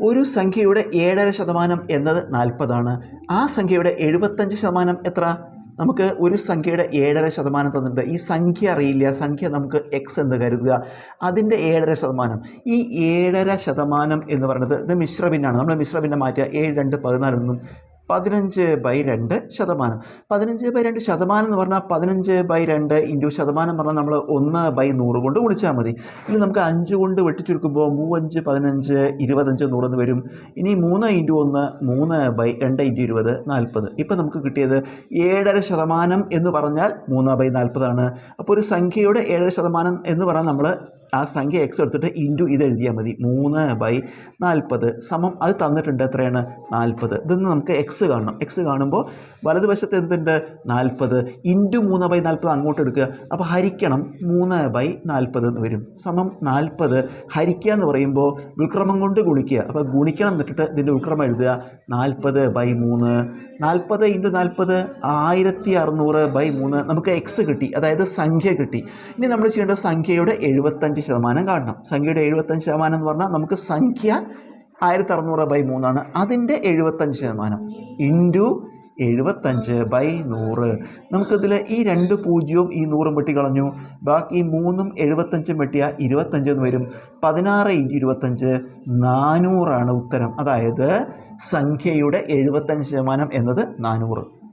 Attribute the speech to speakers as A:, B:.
A: ഒരു സംഖ്യയുടെ ഏഴര ശതമാനം എന്നത് നാൽപ്പതാണ്. ആ സംഖ്യയുടെ എഴുപത്തഞ്ച് ശതമാനം എത്ര? നമുക്ക് ഒരു സംഖ്യയുടെ ഏഴര ശതമാനം തന്നിട്ടുണ്ട്. ഈ സംഖ്യ അറിയില്ല. സംഖ്യ നമുക്ക് എക്സ് എന്ന് കരുതുക. അതിന്റെ ഏഴര ശതമാനം. ഈ ഏഴര ശതമാനം എന്ന് പറയുന്നത് ഇത് മിശ്രഭിന്നാണ്. നമ്മൾ മിശ്രഭിന്നെ മാറ്റുക ഏഴ് രണ്ട് പതിനാലൊന്നും പതിനഞ്ച് ബൈ രണ്ട് ശതമാനം. പതിനഞ്ച് ബൈ രണ്ട് ശതമാനം എന്ന് പറഞ്ഞാൽ പതിനഞ്ച് ബൈ രണ്ട് ഇന്റു ശതമാനം പറഞ്ഞാൽ നമ്മൾ ഒന്ന് ബൈ നൂറ് കൊണ്ട് ഗുണിച്ചാൽ മതി. ഇനി നമുക്ക് അഞ്ച് കൊണ്ട് വെട്ടിച്ചുരുക്കുമ്പോൾ മൂവഞ്ച് പതിനഞ്ച് ഇരുപത്തഞ്ച് നൂറെന്ന് വരും. ഇനി മൂന്ന് ഇന്റു ഒന്ന് മൂന്ന് ബൈ രണ്ട് ഇന്റു ഇരുപത് നാൽപ്പത് ഇപ്പം നമുക്ക് കിട്ടിയത് ഏഴര ശതമാനം എന്ന് പറഞ്ഞാൽ മൂന്ന് ബൈ നാൽപ്പതാണ് അപ്പോൾ ഒരു സംഖ്യയുടെ ഏഴര ശതമാനം എന്ന് പറഞ്ഞാൽ നമ്മൾ ആ സംഖ്യ എക്സ് എടുത്തിട്ട് ഇന്റു ഇത് എഴുതിയാൽ മതി. മൂന്ന് ബൈ നാൽപ്പത് സമം അത് തന്നിട്ടുണ്ട് എത്രയാണ്? നാൽപ്പത് ഇതൊന്ന് നമുക്ക് എക്സ് കാണണം. എക്സ് കാണുമ്പോൾ വലതുവശത്ത് എന്തുണ്ട്? നാൽപ്പത് ഇന്റു മൂന്ന് ബൈ നാൽപ്പത് അങ്ങോട്ട് എടുക്കുക. അപ്പോൾ ഹരിക്കണം. മൂന്ന് ബൈ നാൽപ്പത് എന്ന് വരും. സമം നാൽപ്പത് ഹരിക്കുക എന്ന് പറയുമ്പോൾ വിക്രമം കൊണ്ട് ഗുണിക്കുക. അപ്പോൾ ഗുണിക്കണം എന്നിട്ട് ഇതിന്റെ വിക്രമം എഴുതുക. നാൽപ്പത് ബൈ മൂന്ന്. നാൽപ്പത് ഇന്റു നാൽപ്പത് ആയിരത്തി അറുന്നൂറ് ബൈ മൂന്ന് നമുക്ക് എക്സ് കിട്ടി. അതായത് സംഖ്യ കിട്ടി. ഇനി നമ്മൾ ചെയ്യേണ്ട സംഖ്യയുടെ എഴുപത്തഞ്ച് ശതമാനം കാണണം. സംഖ്യയുടെ എഴുപത്തഞ്ച് ശതമാനം എന്ന് പറഞ്ഞാൽ നമുക്ക് സംഖ്യ ആയിരത്തി അറുന്നൂറ് ബൈ മൂന്നാണ്. അതിന്റെ എഴുപത്തഞ്ച് ശതമാനം ഇന്റു എഴുപത്തഞ്ച് ബൈ നൂറ്. നമുക്കിതിൽ ഈ രണ്ട് പൂജ്യവും ഈ നൂറും വെട്ടി കളഞ്ഞു. ബാക്കി മൂന്നും എഴുപത്തഞ്ചും വെട്ടിയാൽ ഇരുപത്തഞ്ച് എന്ന് വരും. പതിനാറ് ഇന്റു ഇരുപത്തഞ്ച് നാനൂറാണ് ഉത്തരം. അതായത് സംഖ്യയുടെ എഴുപത്തഞ്ച് ശതമാനം എന്നത് നാനൂറ്.